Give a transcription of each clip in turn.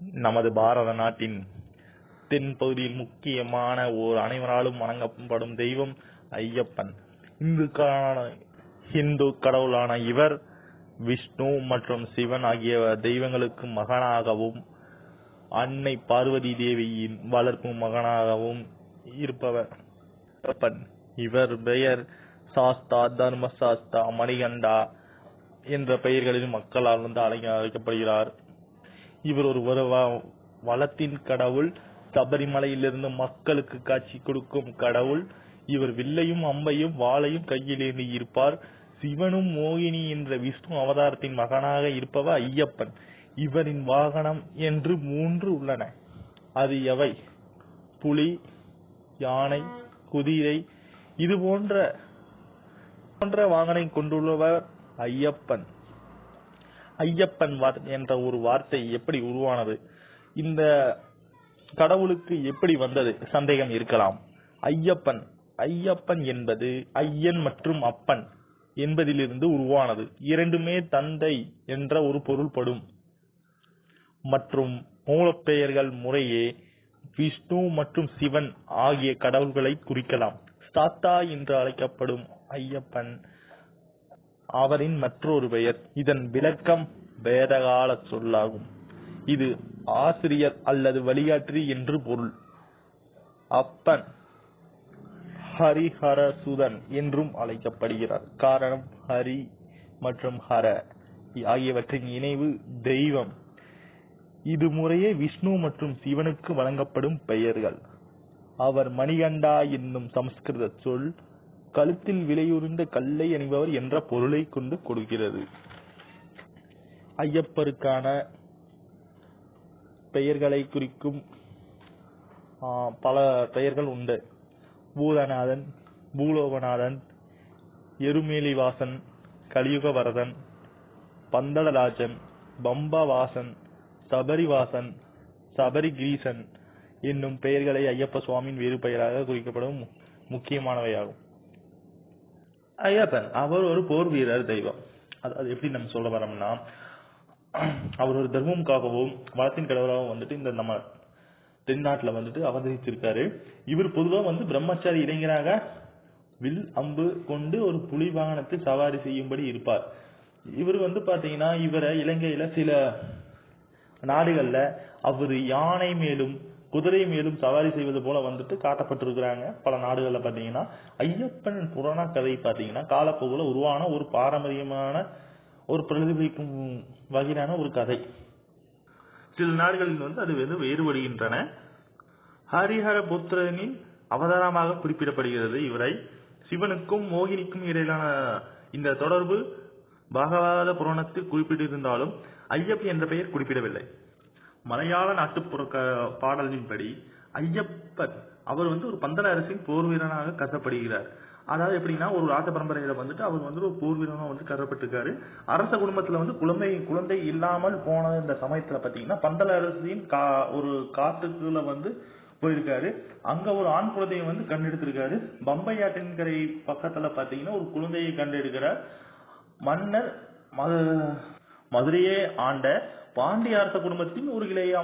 நமது பாரத நாட்டின் தென்பகுதியில் முக்கியமான ஓர் அனைவராலும் வணங்கப்படும் தெய்வம் ஐயப்பன். இந்துக்கான இந்து கடவுளான இவர் விஷ்ணு மற்றும் சிவன் ஆகிய தெய்வங்களுக்கு மகனாகவும் அன்னை பார்வதி தேவியின் வளர்ப்பு மகனாகவும் இருப்பவர். இவர் பெயர் சாஸ்தா தர்மசாஸ்தா மணிகண்டா என்ற பெயர்களில் மக்களால் வந்து அழைக்க அழைக்கப்படுகிறார் இவர் ஒரு ஒரு வ- வளத்தின் கடவுள். சபரிமலையிலிருந்து மக்களுக்கு காட்சி கொடுக்கும் கடவுள். இவர் வில்லையும் அம்பையும் வாளையும் கையில் ஏந்தி இருப்பார் சிவனும் மோகினி என்ற விஷ்ணு அவதாரத்தின் மகனாக இருப்பவர் ஐயப்பன். இவரின் வாகனம் என்று மூன்று உள்ளன. அது எவை? புலி யானை குதிரை. இது போன்ற போன்ற வாகனை கொண்டுள்ளவர் ஐயப்பன். ஐயப்பன் என்ற ஒரு வார்த்தை எப்படி உருவானது? இந்த கடவுளுக்கு எப்படி வந்தது? சந்தேகம் இருக்கலாம். ஐயப்பன் ஐயப்பன் என்பது ஐயன் மற்றும் அப்பன் என்பதிலிருந்து உருவானது. இரண்டுமே தந்தை என்ற ஒரு பொருள்படும் மற்றும் மூலப்பெயர்கள் முறையே விஷ்ணு மற்றும் சிவன் ஆகிய கடவுள்களை குறிக்கலாம். தாத்தா என்று அழைக்கப்படும் ஐயப்பன் அவரின் மற்றொரு பெயர் இதன் விளக்கம் வேதகால சொல்லாகும். இது ஆசிரியர் அல்லது வழிகாட்டி என்று பொருள். அப்பன் ஹரிஹரசுதன் என்றும் அழைக்கப்படுகிறார். காரணம் ஹரி மற்றும் ஹர ஆகியவற்றின் இணைவு தெய்வம். இது முறையே விஷ்ணு மற்றும் சிவனுக்கு வழங்கப்படும் பெயர்கள். அவர் மணிகண்டா என்னும் சமஸ்கிருத சொல் கழுத்தில் விலையுறிந்த கல்லை அணிபவர் என்ற பொருளை கொண்டு கொடுக்கிறது. ஐயப்பருக்கான பெயர்களை குறிக்கும் பல பெயர்கள் உண்டு. பூதநாதன் பூலோகநாதன் எருமேலிவாசன் கலியுகவரதன் பந்தளராஜன் பம்பவாசன் சபரிவாசன் சபரிகிரீசன் என்னும் பெயர்களை ஐயப்ப சுவாமியின் வேறு பெயராக குறிக்கப்படும் மு- முக்கியமானவையாகும். ஐயப்பன் அவர் ஒரு போர் வீரர் தெய்வம். அது அது எப்படி நம்ம சொல்ல வரோம்னா அவர் ஒரு தர்மமுக்காகவும் வளத்தின் கடவுளாகவும் வந்துட்டு இந்த நம்ம தென்னாட்டில் வந்துட்டு அவதரித்திருக்காரு. இவர் பொதுவாக வந்து பிரம்மச்சாரி இளைஞராக வில் அம்பு கொண்டு ஒரு புலி வாகனத்தை சவாரி செய்யும்படி இருப்பார். இவர் வந்து பார்த்தீங்கன்னா இவரை இலங்கையில் சில நாடுகளில் அவர் யானை மேலும் குதிரை மேலும் சவாரி செய்வது போல வந்துட்டு காட்டப்பட்டிருக்கிறாங்க. பல நாடுகள்ல பாத்தீங்கன்னா ஐயப்பன் புராண கதை பாத்தீங்கன்னா காலப்போக்குல உருவான ஒரு பாரம்பரியமான ஒரு பிரதிபலிக்கும் வகையிலான ஒரு கதை. சில நாடுகளில் வந்து அது வந்து வேறுபடுகின்றன. ஹரிஹர புத்திரனின் அவதாரமாக குறிப்பிடப்படுகிறது இவரை. சிவனுக்கும் மோகினிக்கும் இடையிலான இந்த தொடர்பு பாகவத புராணத்தில் குறிப்பிட்டிருந்தாலும் ஐயப்பன் என்ற பெயர் குறிப்பிடவில்லை. மலையாள நாட்டுப்புற க- பாடலின்படி ஐயப்பன் அவர் வந்து ஒரு பந்தல அரசின் போர் வீரனாக கருதப்படுகிறார். அதாவது எப்படின்னா ஒரு ராஜ பரம்பரையில வந்துட்டு அவர் வந்து ஒரு போர் வீரனா வந்து கருதப்பட்டிருக்காரு. அரச குடும்பத்துல வந்து குழந்தை குழந்தை இல்லாமல் போன இந்த சமயத்துல பாத்தீங்கன்னா பந்தல அரசின் கா ஒரு காட்டுக்குள்ள வந்து போயிருக்காரு. அங்க ஒரு ஆண் குழந்தையை வந்து கண்டெடுத்திருக்காரு. பம்பை ஆற்றின்கரை பக்கத்துல பாத்தீங்கன்னா ஒரு குழந்தையை கண்டெடுக்கிறார். மன்னர் மது- மதுரையே ஆண்ட பாண்டிய அரச குடும்பத்தின் ஒரு கிளை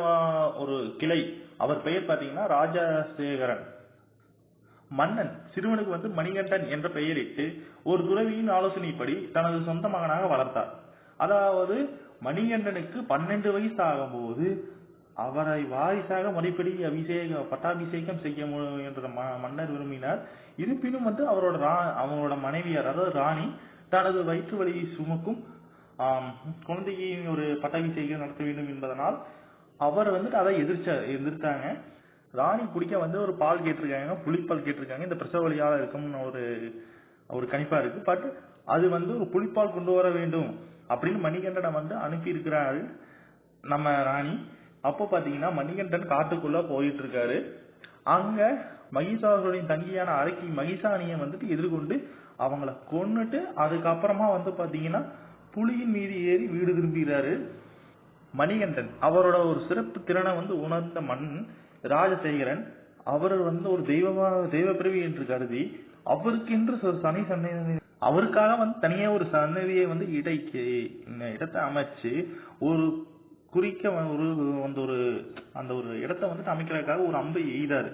ஒரு கிளை. அவர் பெயர் பார்த்தீங்கன்னா ராஜசேகரன். மன்னன் சிறுவனுக்கு வந்து மணிகண்டன் என்ற பெயரிட்டு ஒரு துறவியின் ஆலோசனைப்படி தனது சொந்த மகனாக வளர்த்தார். அதாவது மணிகண்டனுக்கு பன்னெண்டு வயசு ஆகும்போது அவரை வாரிசாக முறைப்படி அபிஷேக பட்டாபிஷேகம் செய்ய என்ற ம- மன்னர் விரும்பினார். இருப்பினும் வந்து அவரோட ரா- அவரோட மனைவியார் அதாவது ராணி தனது வயிற்று வலியை சுமக்கும் ஆம், குழந்தைக்கு ஒரு பட்டாபிஷேகம் நடத்த வேண்டும் என்பதனால் அவர் வந்துட்டு அதை எதிர்ச்ச எதிர்த்தாங்க. ராணி குடிக்க வந்து ஒரு பால் கேட்டிருக்காங்க புளிப்பால் கேட்டிருக்காங்க. இந்த பிரசவ வழியாக இருக்கும்னு ஒரு ஒரு கணிப்பா இருக்கு. பட் அது வந்து ஒரு புளிப்பால் கொண்டு வர வேண்டும் அப்படின்னு மணிகண்டனை வந்து அனுப்பி இருக்கிறாரு நம்ம ராணி. அப்போ பாத்தீங்கன்னா மணிகண்டன் காட்டுக்குள்ள போயிட்டு இருக்காரு அங்க மகிஷாசுரின் தங்கியான அரைக்கி மகிஷாணியை வந்துட்டு எதிர்கொண்டு அவங்கள கொன்னுட்டு அதுக்கப்புறமா வந்து பாத்தீங்கன்னா புலியின் மீது ஏறி வீடு திரும்புகிறாரு மணிகண்டன். அவரோட ஒரு சிறப்பு திறனை வந்து உணர்ந்த மண் ராஜசேகரன். அவர் வந்து ஒரு தெய்வமாக தெய்வ பிறவி என்று கருதி அவருக்கென்று ஒரு சனி சன்னதி அவருக்காக வந்து தனியே ஒரு சன்னதியை வந்து இடைக்கு இடத்தை அமைச்சு ஒரு குறிக்க ஒரு அந்த ஒரு அந்த ஒரு இடத்த வந்துட்டு அமைக்கிறதுக்காக ஒரு அம்பை எய்தாரு.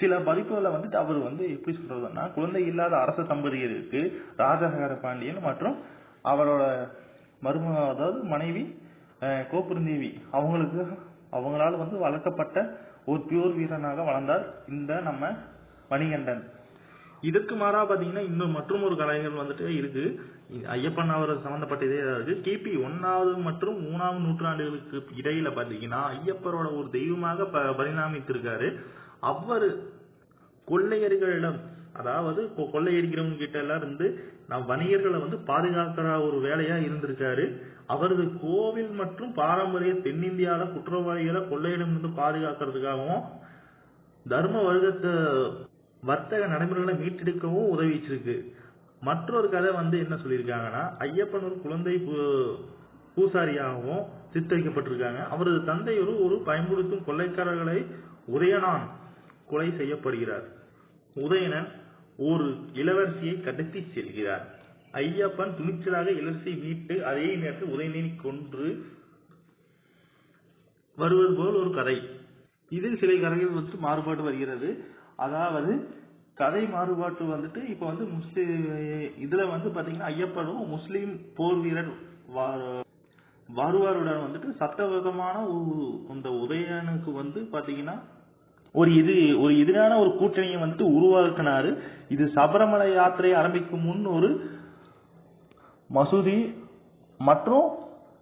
சில பதிப்புகளை வந்துட்டு அவர் வந்து எப்படி சொல்றதுன்னா குழந்தை இல்லாத அரச தம்பதியருக்கு ராஜசேகர பாண்டியன் மற்றும் அவரோட மரும அதாவது மனைவி கோபுரந்தேவி அவங்களுக்கு அவங்களால் வந்து வளர்க்கப்பட்ட ஒரு பியூர் வீரனாக வளர்ந்தார் இந்த நம்ம மணிகண்டன். இதற்கு மாறாக பார்த்தீங்கன்னா இன்னும் மற்றும் ஒரு கலைகள் வந்துட்டு இருக்கு. ஐயப்பன் அவர் சம்மந்தப்பட்ட இதே இருக்கு. கிபி ஒன்றாவது மற்றும் மூணாவது நூற்றாண்டுகளுக்கு இடையில பார்த்தீங்கன்னா ஐயப்பரோட ஒரு தெய்வமாக ப- பரிணாமித்திருக்காரு. அவர் கொள்ளையர்களிடம் அதாவது இப்போ கொள்ளையடிக்கிறவங்க கிட்ட எல்லாம் இருந்து நான் வணிகர்களை வந்து பாதுகாக்கிற ஒரு வேலையா இருந்திருக்காரு. அவரது கோவில் மற்றும் பாரம்பரிய தென்னிந்தியால குற்றவாளிகளை கொள்ளையிடமிருந்து பாதுகாக்கிறதுக்காகவும் தர்ம வர்க்கத்தை வர்த்தக நடைமுறைகளை மீட்டெடுக்கவும் உதவிச்சிருக்கு. மற்றொரு கதை வந்து என்ன சொல்லியிருக்காங்கன்னா ஐயப்பன் ஒரு குழந்தை பூ- பூசாரியாகவும் சித்தரிக்கப்பட்டிருக்காங்க. அவரது தந்தை ஒரு ஒரு பயன்படுத்தும் கொள்ளைக்காரர்களை உதயணான் கொலை செய்யப்படுகிறார். உதயணன் ஒரு இளவரசியை கடத்தி செல்கிறார். ஐயப்பன் துணிச்சலாக இளவரசியை மீட்டு அதே நேரத்தில் உதயணனை கொன்று வருவது போல் ஒரு கதை. இதில் சில கதைகள் வந்து மாறுபாடு வருகிறது. அதாவது கதை மாறுபாட்டு வந்துட்டு இப்போ வந்து முஸ்லீம் இதில் வந்து பார்த்தீங்கன்னா ஐயப்பனும் முஸ்லீம் போர் வீரர் வா- வருவாருடன் வந்துட்டு சட்டவிதமான அந்த உதயனுக்கு வந்து பார்த்தீங்கன்னா ஒரு இது ஒரு எதிரான ஒரு கூட்டணியை வந்துட்டு உருவாக்கினாரு. இது சபரிமலை யாத்திரை ஆரம்பிக்கும் முன் ஒரு மசூதி மற்றும்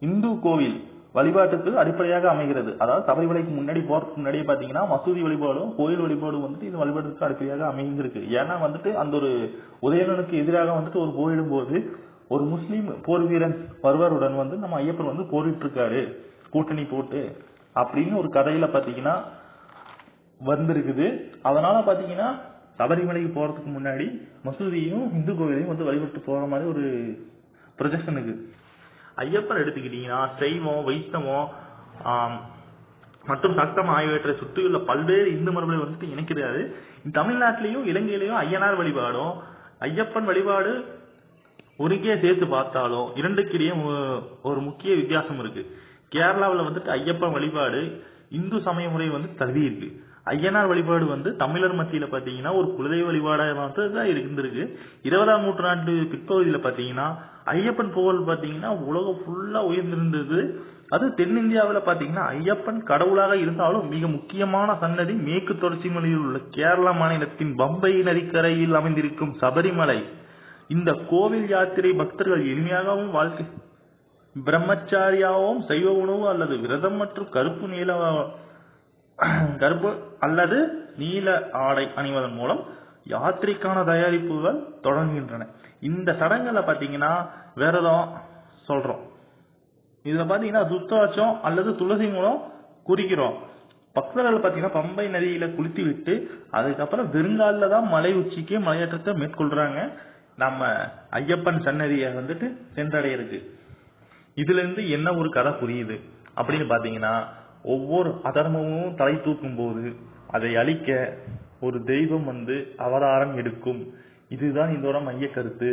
இந்து கோவில் வழிபாட்டுக்கு அடிப்படையாக அமைகிறது. அதாவது சபரிமலைக்கு முன்னாடி போறதுக்கு முன்னாடியே பாத்தீங்கன்னா மசூதி வழிபாடும் கோயில் வழிபாடும் வந்துட்டு இது வழிபாட்டுக்கு அடிப்படையாக அமைந்திருக்கு. ஏன்னா வந்துட்டு அந்த ஒரு உதயணனுக்கு எதிராக வந்துட்டு ஒரு போரிடும் போது ஒரு முஸ்லீம் போர் வீரன் வருவருடன் வந்து நம்ம ஐயப்பன் வந்து போரிட்டு இருக்காரு கூட்டணி போட்டு அப்படின்னு ஒரு கதையில பாத்தீங்கன்னா வந்திருக்குது. அதனால பார்த்தீங்கன்னா சபரிமலைக்கு போகிறதுக்கு முன்னாடி மசூதியும் இந்து கோவிலையும் வந்து வழிபட்டு போகிற மாதிரி ஒரு ப்ரொஜெக்ஷனுக்கு ஐயப்பன் எடுத்துக்கிட்டிங்கன்னா சைவம் வைத்தமோ மற்றும் சத்தம் ஆகியவற்றை சுற்றியுள்ள பல்வேறு இந்து மரபுகளை வந்துட்டு இணைக்கிறாரு. தமிழ்நாட்டிலையும் இலங்கையிலையும் ஐயனார் வழிபாடும் ஐயப்பன் வழிபாடு ஒருங்கே சேர்த்து பார்த்தாலும் இரண்டுக்கிடையே ஒரு முக்கிய வித்தியாசம் இருக்கு. கேரளாவில் வந்துட்டு ஐயப்பன் வழிபாடு இந்து சமய முறை வந்து தழுவி இருக்கு. ஐயனார் வழிபாடு வந்து தமிழர் மத்தியில பாத்தீங்கன்னா ஒரு குலதெய்வ வழிபாடாக தான் இருந்திருக்கு. இருபதாம் நூற்றாண்டு பிற்பகுதியில பாத்தீங்கன்னா ஐயப்பன் புகழ் பாத்தீங்கன்னா உலகம் ஃபுல்லா உயர்ந்திருந்தது. அது தென்னிந்தியாவில் பார்த்தீங்கன்னா ஐயப்பன் கடவுளாக இருந்தாலும் மிக முக்கியமான சன்னதி மேற்கு தொடர்ச்சி மலையில் உள்ள கேரள மாநிலத்தின் பம்பை நதிக்கரையில் அமைந்திருக்கும் சபரிமலை. இந்த கோவில் யாத்திரை பக்தர்கள் எளிமையாகவும் வாழ்க்கை பிரம்மச்சாரியாகவும் சைவ உணவு அல்லது விரதம் மற்றும் கருப்பு நீல கருப்பு அல்லது நீல ஆடை அணிவதன் மூலம் யாத்திரைக்கான தயாரிப்புகள் தொடங்குகின்றன. இந்த சடங்குல பார்த்தீங்கன்னா விரதம் சொல்றோம். இதில் பார்த்தீங்கன்னா துத்தவாச்சம் அல்லது துளசி மூலம் குறிக்கிறோம். பக்தர்கள் பார்த்தீங்கன்னா பம்பை நதியில குளித்து விட்டு அதுக்கப்புறம் வெறுங்காலில் தான் மலை உச்சிக்கே மலையேற்றத்தை மேற்கொள்றாங்க. நம்ம ஐயப்பன் சன்னதியை வந்துட்டு சென்றடையிருக்கு இதுல இருந்து என்ன ஒரு கதை புரியுது? அப்படின்னு பார்த்தீங்கன்னா ஒவ்வொரு அதர்மமும் தலை தூக்கும் போது அதை அழிக்க ஒரு தெய்வம் வந்து அவதாரம் எடுக்கும். இதுதான் இதோட மைய கருத்து.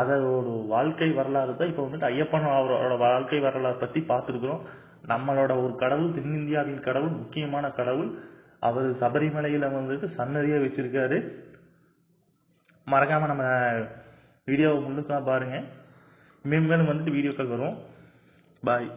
அதோட வாழ்க்கை வரலாறு தான் இப்போ வந்துட்டு ஐயப்பன் அவரோட வாழ்க்கை வரலாறு பற்றி பார்த்துருக்குறோம். நம்மளோட ஒரு கடவுள் தென்னிந்தியாவின் கடவுள் முக்கியமான கடவுள். அவர் சபரிமலையில் வந்துட்டு சன்னதியாக வச்சிருக்காரு. மறக்காமல் நம்ம வீடியோவை முழுசா பாருங்கள் மேலும் மேலும் வந்துட்டு வீடியோக்கள் வரும். பாய்